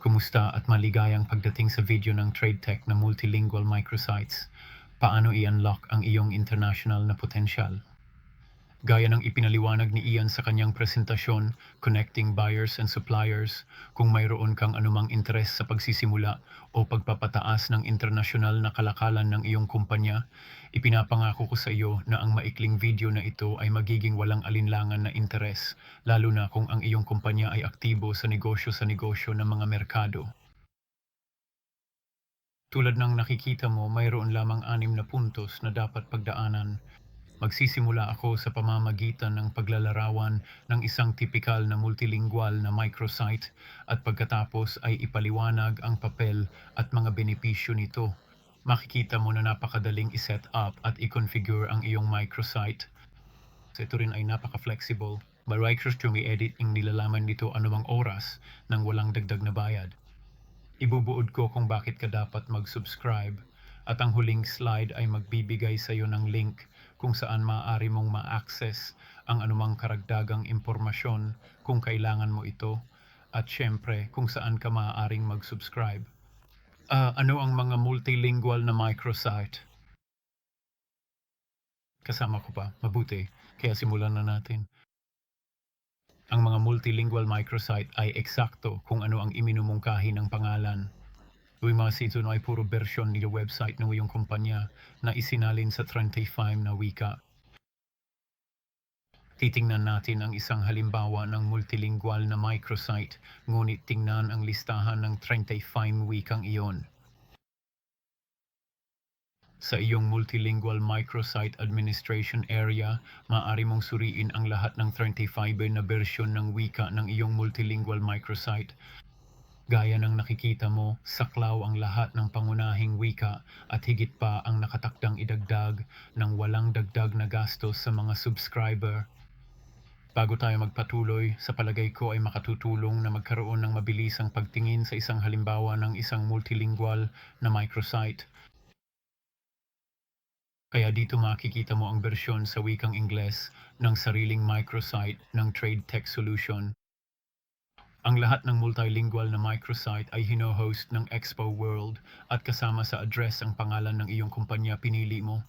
Kumusta at maligayang pagdating sa video ng TradeTech na multilingual microsites? Paano i-unlock ang iyong international na potensyal? Gaya ng ipinaliwanag ni Ian sa kanyang presentasyon, Connecting Buyers and Suppliers, kung mayroon kang anumang interes sa pagsisimula o pagpapataas ng internasyonal na kalakalan ng iyong kumpanya, ipinapangako ko sa iyo na ang maikling video na ito ay magiging walang alinlangan na interes, lalo na kung ang iyong kumpanya ay aktibo sa negosyo sa negosyo ng mga merkado. Tulad ng nakikita mo, mayroon lamang anim na puntos na dapat pagdaanan Magsisimula ako sa pamamagitan ng paglalarawan ng isang tipikal na multilingual na microsite at pagkatapos ay ipaliwanag ang papel at mga benepisyo nito. Makikita mo na napakadaling iset up at i-configure ang iyong microsite. Ito rin ay napaka-flexible. Barikers edit ang nilalaman nito anumang oras nang walang dagdag na bayad. Ibubuod ko kung bakit ka dapat mag-subscribe at ang huling slide ay magbibigay sa iyo ng link kung saan maaari mong ma-access ang anumang karagdagang impormasyon kung kailangan mo ito at syempre kung saan ka maaaring mag-subscribe. Ah, ano ang mga multilingual na microsite? Kasama ko pa, mabuti, kaya simulan na natin. Ang mga multilingual microsite ay eksakto kung ano ang iminumungkahi ng pangalan Uy mga season ay puro version ni website ng iyong kumpanya na isinalin sa 35 na wika. Titingnan natin ang isang halimbawa ng multilingual na microsite, ngunit tingnan ang listahan ng 35 wikang iyon. Sa iyong multilingual microsite administration area, maaari mong suriin ang lahat ng 35 na bersyon ng wika ng iyong multilingual microsite Gaya ng nakikita mo, saklaw ang lahat ng pangunahing wika at higit pa ang nakatakdang idagdag ng walang dagdag na gastos sa mga subscriber. Bago tayo magpatuloy, sa palagay ko ay makatutulong na magkaroon ng mabilisang pagtingin sa isang halimbawa ng isang multilingual na microsite. Kaya dito makikita mo ang bersyon sa wikang Ingles ng sariling microsite ng Trade Tech Solution ang lahat ng multilingual na microsite ay hino-host ng Expo World at kasama sa address ang pangalan ng iyong kumpanya pinili mo.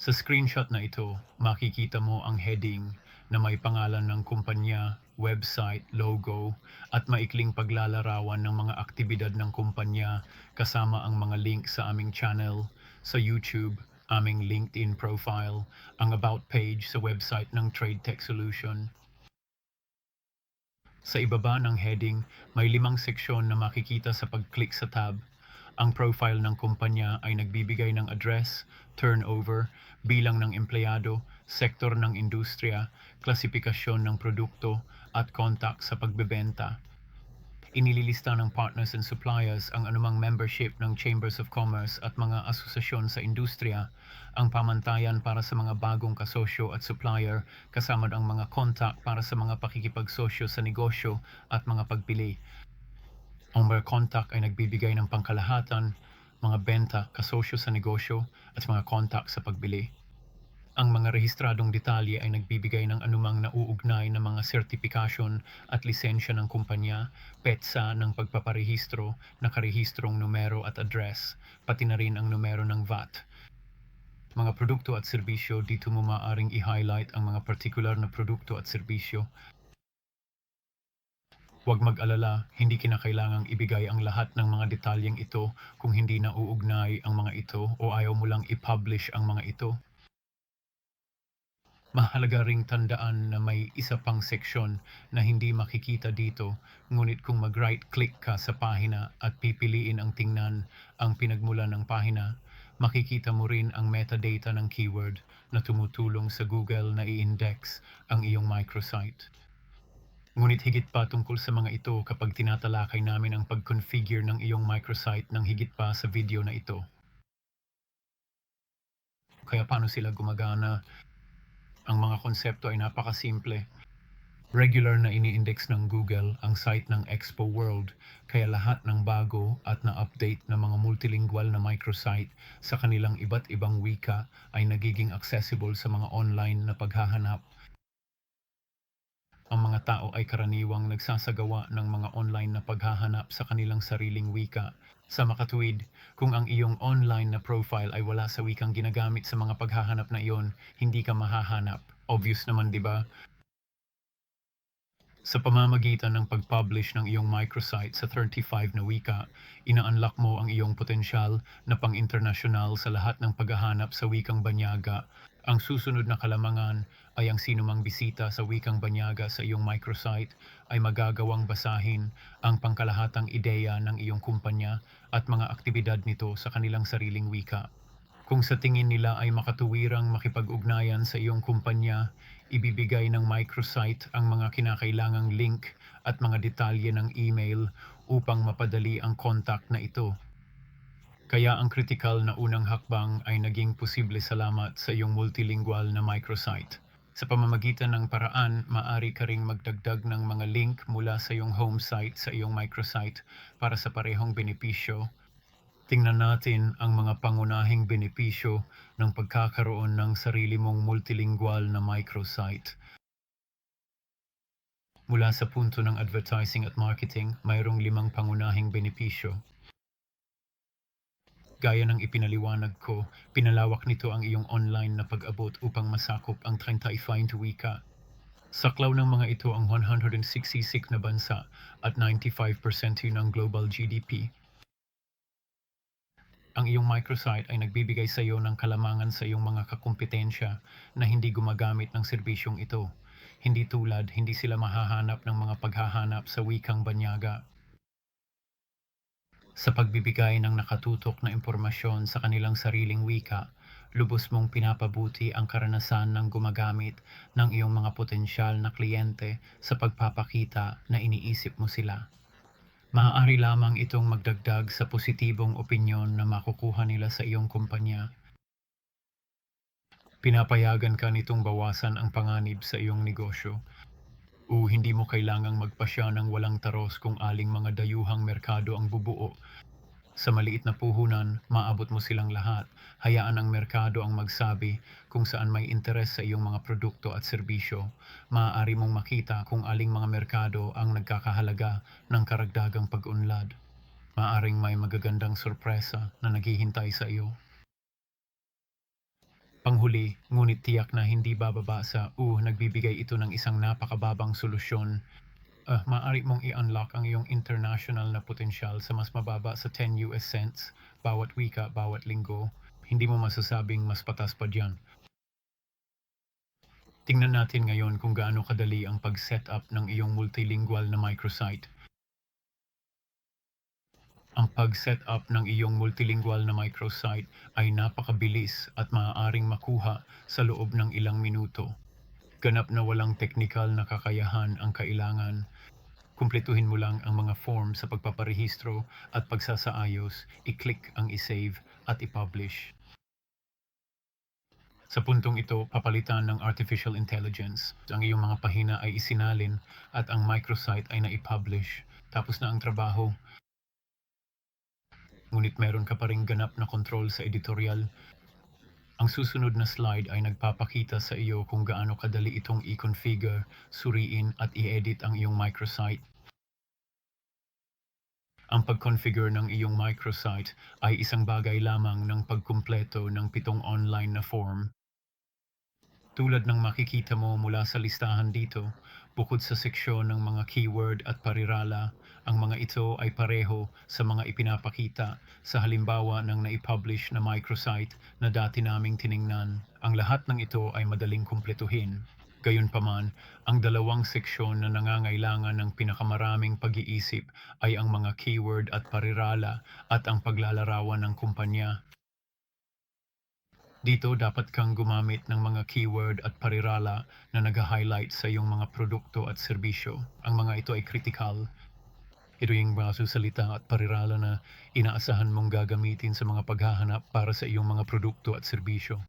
Sa screenshot na ito, makikita mo ang heading na may pangalan ng kumpanya, website, logo, at maikling paglalarawan ng mga aktibidad ng kumpanya kasama ang mga link sa aming channel, sa YouTube, aming LinkedIn profile, ang about page sa website ng Trade Tech Solution, sa ibaba ng heading, may limang seksyon na makikita sa pag-click sa tab. Ang profile ng kumpanya ay nagbibigay ng address, turnover, bilang ng empleyado, sektor ng industriya, klasifikasyon ng produkto, at contact sa pagbebenta. Inililista ng partners and suppliers ang anumang membership ng Chambers of Commerce at mga asosasyon sa industriya, ang pamantayan para sa mga bagong kasosyo at supplier, kasama ang mga contact para sa mga pakikipagsosyo sa negosyo at mga pagpili. Ang mga contact ay nagbibigay ng pangkalahatan, mga benta, kasosyo sa negosyo at mga contact sa pagbili. Ang mga rehistradong detalye ay nagbibigay ng anumang nauugnay na mga sertifikasyon at lisensya ng kumpanya, petsa ng pagpaparehistro, nakarehistrong numero at address, pati na rin ang numero ng VAT. Mga produkto at serbisyo, dito mo maaaring i-highlight ang mga particular na produkto at serbisyo. Huwag mag-alala, hindi kinakailangang ibigay ang lahat ng mga detalyeng ito kung hindi nauugnay ang mga ito o ayaw mo lang i-publish ang mga ito. Mahalaga ring tandaan na may isa pang seksyon na hindi makikita dito, ngunit kung mag-right click ka sa pahina at pipiliin ang tingnan ang pinagmulan ng pahina, makikita mo rin ang metadata ng keyword na tumutulong sa Google na i-index ang iyong microsite. Ngunit higit pa tungkol sa mga ito kapag tinatalakay namin ang pag-configure ng iyong microsite ng higit pa sa video na ito. Kaya paano sila gumagana ang mga konsepto ay napakasimple. Regular na ini-index ng Google ang site ng Expo World, kaya lahat ng bago at na-update na mga multilingual na microsite sa kanilang iba't ibang wika ay nagiging accessible sa mga online na paghahanap. ang mga tao ay karaniwang nagsasagawa ng mga online na paghahanap sa kanilang sariling wika. Sa makatuwid, kung ang iyong online na profile ay wala sa wikang ginagamit sa mga paghahanap na iyon, hindi ka mahahanap. Obvious naman, di ba? Sa pamamagitan ng pag-publish ng iyong microsite sa 35 na wika, ina-unlock mo ang iyong potensyal na pang-internasyonal sa lahat ng paghahanap sa wikang banyaga. Ang susunod na kalamangan ay ang sinumang bisita sa wikang banyaga sa iyong microsite ay magagawang basahin ang pangkalahatang ideya ng iyong kumpanya at mga aktibidad nito sa kanilang sariling wika. Kung sa tingin nila ay makatuwirang makipag-ugnayan sa iyong kumpanya, ibibigay ng microsite ang mga kinakailangang link at mga detalye ng email upang mapadali ang contact na ito. Kaya ang critical na unang hakbang ay naging posible salamat sa iyong multilingual na microsite. Sa pamamagitan ng paraan, maari ka ring magdagdag ng mga link mula sa iyong home site sa iyong microsite para sa parehong benepisyo Tingnan natin ang mga pangunahing benepisyo ng pagkakaroon ng sarili mong multilingual na microsite. Mula sa punto ng advertising at marketing, mayroong limang pangunahing benepisyo. Gaya ng ipinaliwanag ko, pinalawak nito ang iyong online na pag-abot upang masakop ang 35 wika. Saklaw ng mga ito ang 166 na bansa at 95% yun ng global GDP. Ang iyong microsite ay nagbibigay sa iyo ng kalamangan sa iyong mga kakumpetensya na hindi gumagamit ng serbisyong ito. Hindi tulad, hindi sila mahahanap ng mga paghahanap sa wikang banyaga. Sa pagbibigay ng nakatutok na impormasyon sa kanilang sariling wika, lubos mong pinapabuti ang karanasan ng gumagamit ng iyong mga potensyal na kliyente sa pagpapakita na iniisip mo sila. Maaari lamang itong magdagdag sa positibong opinyon na makukuha nila sa iyong kumpanya. Pinapayagan ka nitong bawasan ang panganib sa iyong negosyo o hindi mo kailangang magpasya ng walang taros kung aling mga dayuhang merkado ang bubuo. Sa maliit na puhunan, maabot mo silang lahat. Hayaan ang merkado ang magsabi kung saan may interes sa iyong mga produkto at serbisyo. Maaari mong makita kung aling mga merkado ang nagkakahalaga ng karagdagang pag-unlad. Maaring may magagandang sorpresa na naghihintay sa iyo. Panghuli, ngunit tiyak na hindi bababa sa, uh, nagbibigay ito ng isang napakababang solusyon uh, maaari mong i-unlock ang iyong international na potensyal sa mas mababa sa 10 US cents bawat wika, bawat linggo. Hindi mo masasabing mas patas pa dyan. Tingnan natin ngayon kung gaano kadali ang pag-set up ng iyong multilingual na microsite. Ang pag-set up ng iyong multilingual na microsite ay napakabilis at maaaring makuha sa loob ng ilang minuto. Ganap na walang teknikal na kakayahan ang kailangan. Kumpletuhin mo lang ang mga form sa pagpaparehistro at pagsasaayos, i-click ang i-save at i-publish. Sa puntong ito, papalitan ng artificial intelligence. Ang iyong mga pahina ay isinalin at ang microsite ay na-publish. Tapos na ang trabaho. Ngunit meron ka pa ring ganap na control sa editorial ang susunod na slide ay nagpapakita sa iyo kung gaano kadali itong i-configure, suriin at i-edit ang iyong microsite. Ang pag-configure ng iyong microsite ay isang bagay lamang ng pagkumpleto ng pitong online na form tulad ng makikita mo mula sa listahan dito, bukod sa seksyon ng mga keyword at parirala, ang mga ito ay pareho sa mga ipinapakita sa halimbawa ng naipublish na microsite na dati naming tiningnan. Ang lahat ng ito ay madaling kumpletuhin. Gayunpaman, ang dalawang seksyon na nangangailangan ng pinakamaraming pag-iisip ay ang mga keyword at parirala at ang paglalarawan ng kumpanya. Dito dapat kang gumamit ng mga keyword at parirala na nag-highlight sa iyong mga produkto at serbisyo. Ang mga ito ay critical. Ito yung mga susalita at parirala na inaasahan mong gagamitin sa mga paghahanap para sa iyong mga produkto at serbisyo.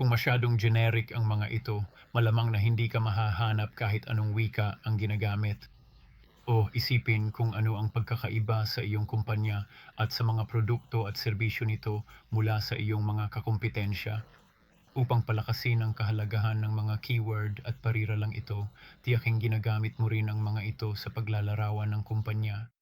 Kung masyadong generic ang mga ito, malamang na hindi ka mahahanap kahit anong wika ang ginagamit o isipin kung ano ang pagkakaiba sa iyong kumpanya at sa mga produkto at serbisyo nito mula sa iyong mga kakumpetensya. Upang palakasin ang kahalagahan ng mga keyword at parira lang ito, tiyaking ginagamit mo rin ang mga ito sa paglalarawan ng kumpanya.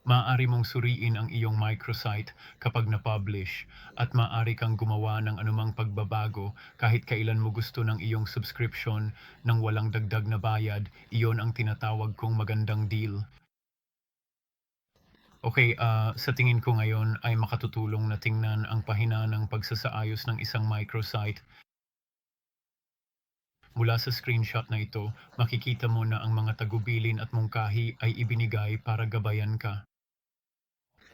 Maaari mong suriin ang iyong microsite kapag na-publish at maaari kang gumawa ng anumang pagbabago kahit kailan mo gusto ng iyong subscription nang walang dagdag na bayad, iyon ang tinatawag kong magandang deal. Okay, ah, sa tingin ko ngayon ay makatutulong na tingnan ang pahina ng pagsasaayos ng isang microsite. Mula sa screenshot na ito, makikita mo na ang mga tagubilin at mungkahi ay ibinigay para gabayan ka.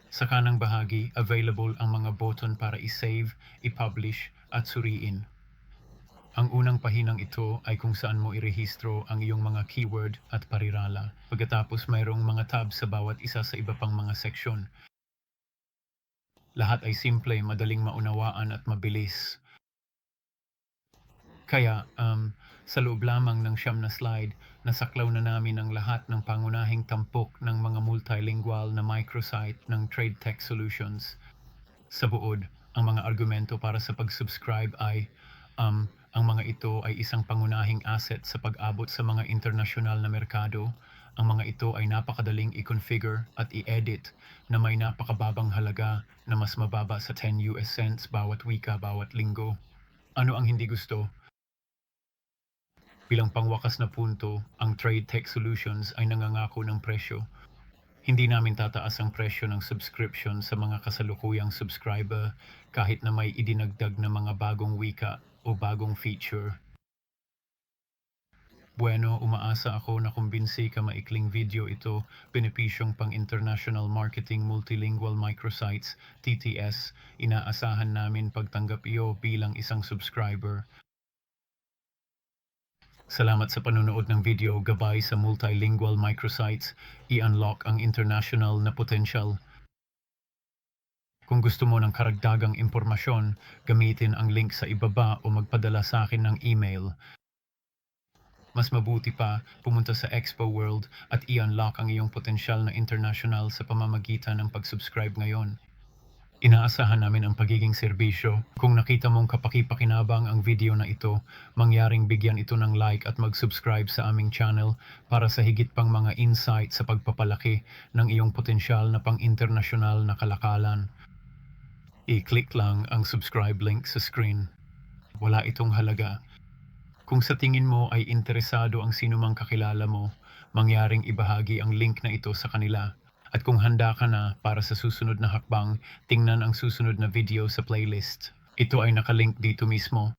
Sa kanang bahagi, available ang mga button para i-save, i-publish at suriin. Ang unang pahinang ito ay kung saan mo irehistro ang iyong mga keyword at parirala. Pagkatapos mayroong mga tab sa bawat isa sa iba pang mga seksyon. Lahat ay simple, madaling maunawaan at mabilis. Kaya, um, sa loob lamang ng siyam na slide, nasaklaw na namin ang lahat ng pangunahing tampok ng mga multilingual na microsite ng Trade Tech Solutions. Sa buod, ang mga argumento para sa pag-subscribe ay um, ang mga ito ay isang pangunahing asset sa pag-abot sa mga internasyonal na merkado. Ang mga ito ay napakadaling i-configure at i-edit na may napakababang halaga na mas mababa sa 10 US cents bawat wika bawat linggo. Ano ang hindi gusto? Bilang pangwakas na punto, ang Trade Tech Solutions ay nangangako ng presyo. Hindi namin tataas ang presyo ng subscription sa mga kasalukuyang subscriber kahit na may idinagdag na mga bagong wika o bagong feature. Bueno, umaasa ako na kumbinsi ka maikling video ito, benepisyong pang International Marketing Multilingual Microsites, TTS, inaasahan namin pagtanggap iyo bilang isang subscriber. Salamat sa panonood ng video gabay sa multilingual microsites, i-unlock ang international na potential. Kung gusto mo ng karagdagang impormasyon, gamitin ang link sa ibaba o magpadala sa akin ng email. Mas mabuti pa, pumunta sa Expo World at i-unlock ang iyong potensyal na international sa pamamagitan ng pag-subscribe ngayon. Inaasahan namin ang pagiging serbisyo. Kung nakita mong kapakipakinabang ang video na ito, mangyaring bigyan ito ng like at mag-subscribe sa aming channel para sa higit pang mga insight sa pagpapalaki ng iyong potensyal na pang-internasyonal na kalakalan. I-click lang ang subscribe link sa screen. Wala itong halaga. Kung sa tingin mo ay interesado ang sinumang kakilala mo, mangyaring ibahagi ang link na ito sa kanila. At kung handa ka na para sa susunod na hakbang, tingnan ang susunod na video sa playlist. Ito ay nakalink dito mismo.